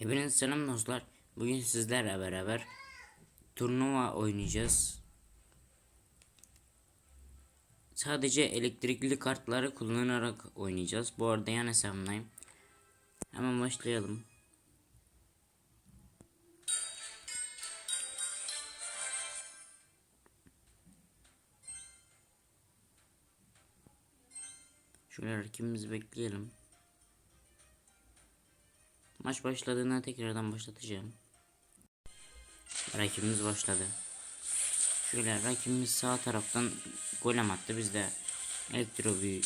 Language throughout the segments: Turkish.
Hepinize selam dostlar. Bugün sizlerle beraber turnuva oynayacağız. Sadece elektrikli kartları kullanarak oynayacağız. Bu arada yan hesabımdayım. Hemen başlayalım. Şöyle rakibimizi bekleyelim. Maç başladığında tekrardan başlatacağım. Rakibimiz başladı. Şöyle rakibimiz sağ taraftan golem attı. Biz de elektro büyü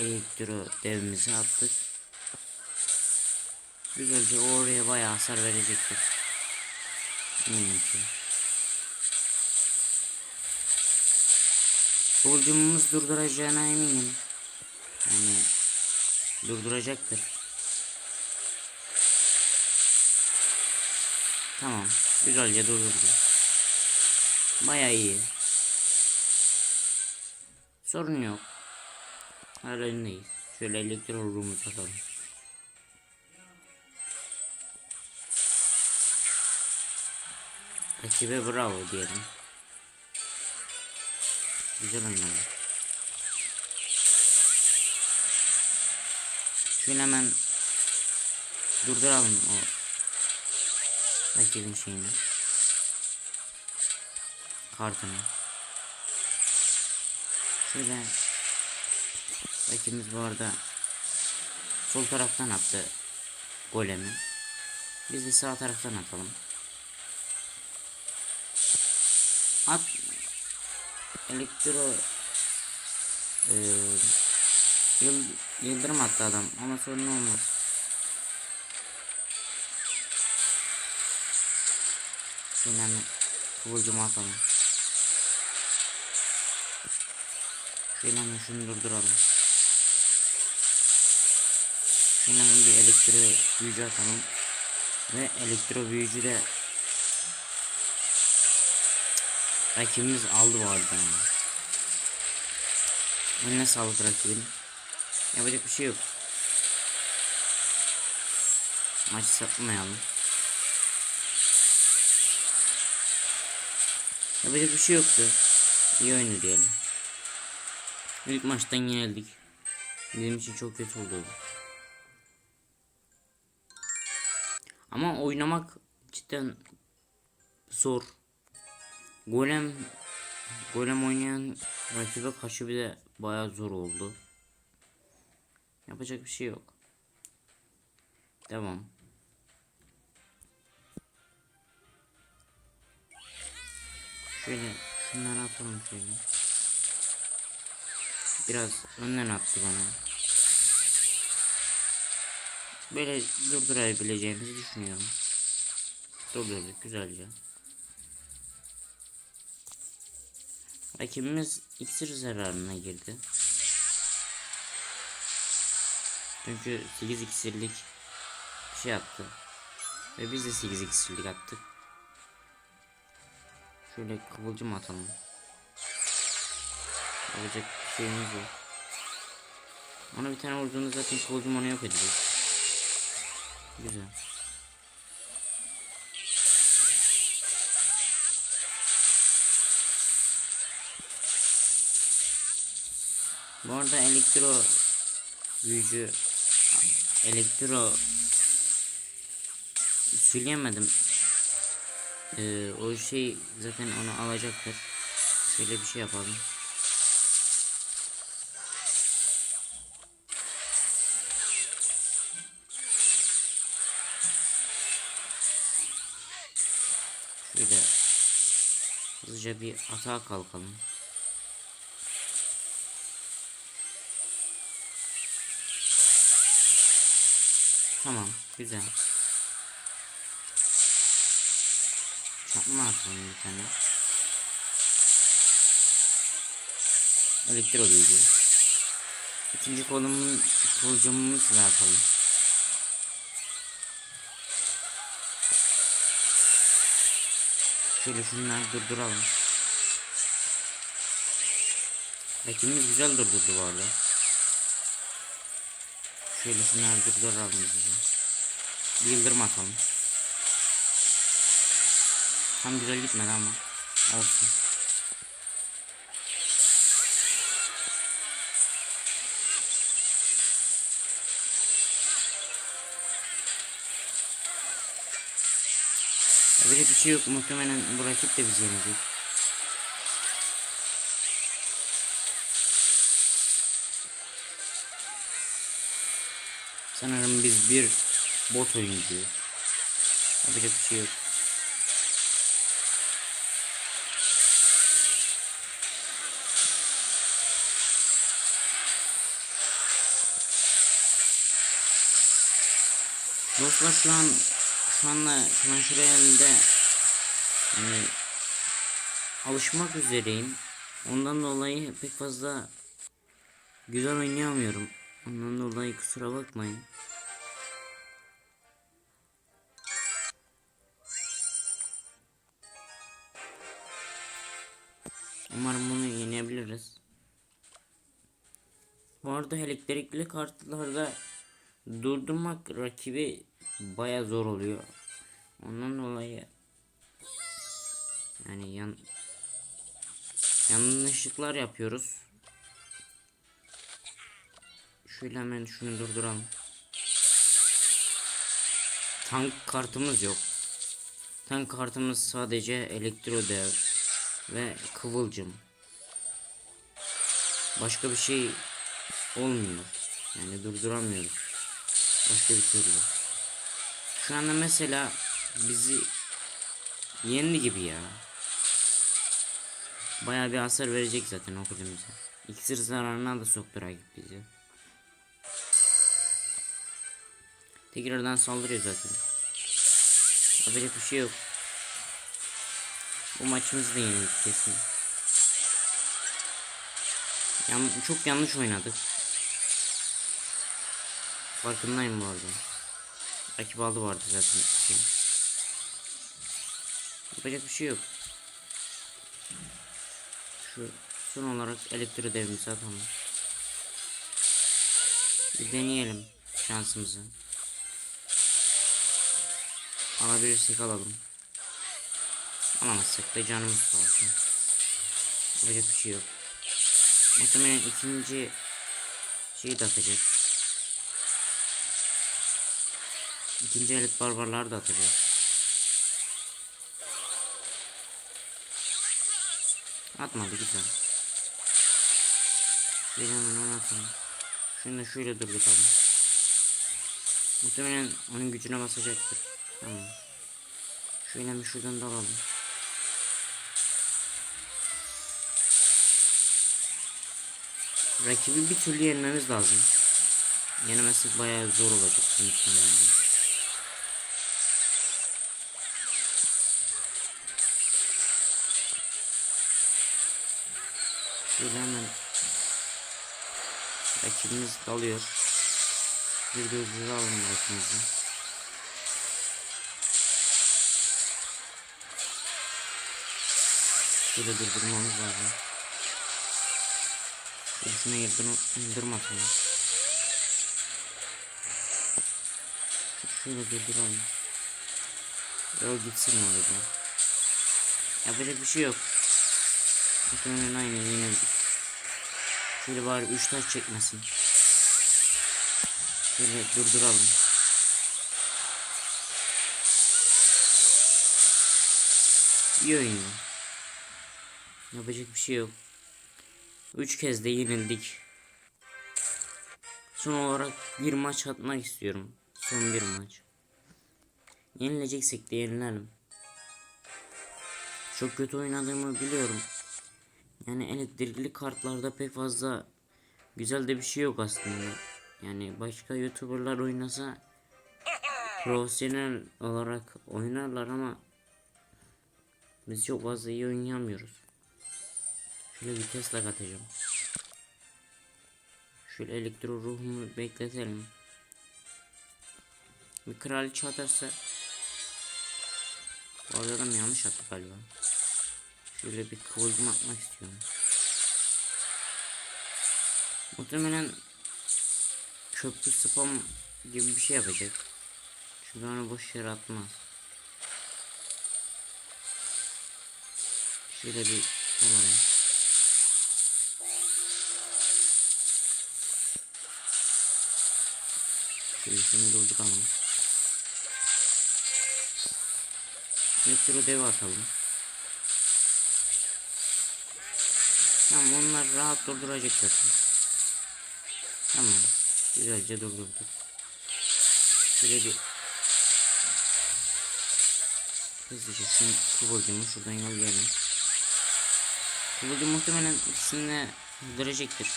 elektro devimizi attık. Güzelce oraya bayağı hasar verecektir. Eminim ki. Kıvılcımımız durduracağına eminim. Yani durduracaktır. Tamam. Güzelce durdurdu. Baya iyi. Sorun yok. Hala öndeyiz. Şöyle elektro room'u atalım. Rakibe bravo diyelim. Güzel oynadı. Şöyle hemen durduralım o rakibin şeyini. Kartını. Şöyle rakibimiz bu arada sol taraftan attı golemi. Biz de sağ taraftan atalım. At elektro e, yıl, yıldırım attı adam ama sorun olmaz. Şöyle hemen kıvılcımı atalım. Şöyle hemen şunu durduralım. Hemen bir elektro büyücü atalım. Ve elektro büyücü de Rakibimiz aldı bu arada. yani. Eline sağlık rakibin. Yapacak bir şey yok. Maçı satmayalım. Yapacak bir şey yoktu. İyi oyunu diyelim. İlk maçtan yenildik. Bizim için çok kötü oldu. Ama oynamak cidden zor. Golem Golem oynayan rakibe karşı bir de bayağı zor oldu. Yapacak bir şey yok. Devam. Şöyle şunları atalım şöyle. Biraz önden attı bana. Böyle durdurabileceğimizi düşünüyorum. Durdurduk güzelce. Rakibimiz iksir zararına girdi. Çünkü 8 iksirlik şey attı. Ve biz de 8 iksirlik attık. Şöyle kıvılcım atalım. Olacak bir şeyimiz yok. Ona bir tane vurduğunda zaten kıvılcım onu yok edecek. Güzel. Bu arada elektro büyücü elektro söyleyemedim. Ee, o şey zaten onu alacaktır. Şöyle bir şey yapalım. Şöyle hızlıca bir atağa kalkalım. Tamam, güzel. Çakma atalım bir tane. Elektro büyücü. İkinci kolumun kılıcımızı da atalım. Şöyle şunları durduralım. Rakibimiz güzel durdurdu bu arada. Şöyle şunları durduralım bize. bir yıldırım atalım. Tam güzel gitmedi ama olsun. Böyle bir şey yok muhtemelen bu rakip de bizi yenecek. Sanırım biz bir bot oyuncuyuz. Yapacak bir şey yok. Dostlar şu an şu anda Clash Royale'de yani alışmak üzereyim. Ondan dolayı pek fazla güzel oynayamıyorum. Ondan dolayı kusura bakmayın. Umarım bunu yenebiliriz. Bu arada elektrikli kartlarda durdurmak rakibi baya zor oluyor. Ondan dolayı yani yan yanlışlıklar yapıyoruz. Şöyle hemen şunu durduralım. Tank kartımız yok. Tank kartımız sadece elektro dev ve kıvılcım. Başka bir şey olmuyor. Yani durduramıyoruz. Başka bir türlü. Şu anda mesela bizi yendi gibi ya. Bayağı bir hasar verecek zaten o kulemize. İksir zararına da soktu rakip bizi. Tekrardan saldırıyor zaten. Yapacak bir şey yok. Bu maçımızı da yenildik kesin. Yan çok yanlış oynadık. Farkındayım bu arada. Rakip aldı vardı zaten. Şey. Yapacak bir şey yok. Şu son olarak elektro devrimizi atalım. Bir deneyelim şansımızı. Alabilirsek alalım. Alamazsak da canımız sağ. Yapacak bir şey yok. Muhtemelen ikinci şeyi de atacak. İkinci elit barbarlar da atacak. Atmadı güzel. Şöyle hemen onu atalım. Şunu da şöyle durdukalım. Muhtemelen onun gücüne basacaktır. Tamam. Şöyle bir şuradan da alalım. Rakibi bir türlü yenmemiz lazım. Yenemezsek bayağı zor olacak bizim Şöyle hemen rakibimiz dalıyor. Bir gözlüğü alalım rakibimizi. Şöyle durdurmamız lazım. Yıldırım, yıldırım atalım. Şöyle durduralım. Yol gitsin orada. Yapacak bir şey yok. Muhtemelen aynı yenildik. Şöyle bari 3 taş çekmesin. Şöyle durduralım. İyi oynuyor. Yapacak bir şey yok. Üç kez de yenildik. Son olarak bir maç atmak istiyorum. Son bir maç. Yenileceksek de yenilelim. Çok kötü oynadığımı biliyorum. Yani elektrikli kartlarda pek fazla güzel de bir şey yok aslında. Yani başka youtuberlar oynasa profesyonel olarak oynarlar ama biz çok fazla iyi oynayamıyoruz. Şöyle bir Tesla katacağım. Şöyle elektro ruhumu bekletelim. Bir kraliçe atarsa Bu arada yanlış attı galiba. Şöyle bir kıvılcım atmak istiyorum. Muhtemelen köprü spam gibi bir şey yapacak. Çünkü onu boş yere atmaz. Şöyle bir alalım. Şöyle şimdi durduk alalım. Metro dev atalım. Tamam onlar rahat durduracak zaten. Tamam. Güzelce durdurduk. Şöyle bir Hızlıca şimdi kıvılcımı şuradan yollayalım. Kıvılcım muhtemelen ikisini öldürecektir.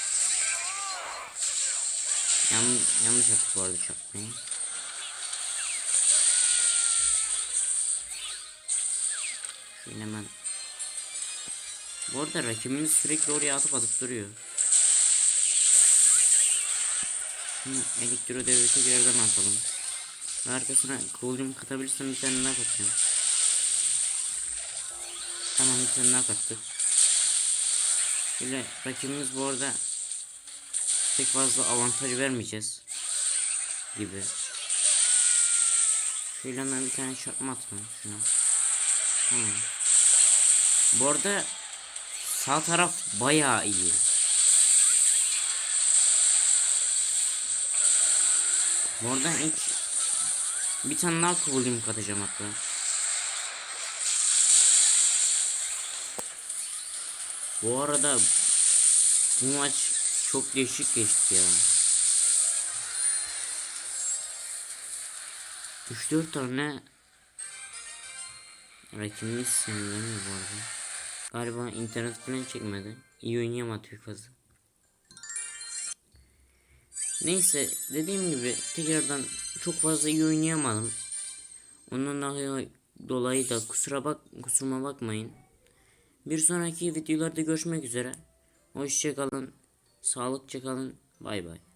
Yan, yanlış yaptık bu arada çakmayı. Şöyle hemen Bu arada rakibimiz sürekli oraya atıp atıp duruyor. Şimdi elektro devleti bir yerden atalım. Ve arkasına kıvılcım katabilirsem bir tane daha katacağım. Tamam bir tane daha kattık. Şöyle rakibimiz bu arada pek fazla avantaj vermeyeceğiz gibi. Şöyle bir tane çarpma atalım şuna. Tamam. Bu arada sağ taraf bayağı iyi. Arada ilk bir tane daha kıvılcım katacağım hatta. Bu arada bu maç çok değişik geçti ya. 3-4 tane rakibimiz sinirleniyor bu arada. Galiba internet falan çekmedi. İyi oynayamadı pek fazla. Neyse dediğim gibi tekrardan çok fazla iyi oynayamadım. Ondan dolayı, dolayı da kusura bak kusuruma bakmayın. Bir sonraki videolarda görüşmek üzere. Hoşçakalın. Sağlıkça kalın. Bay bay.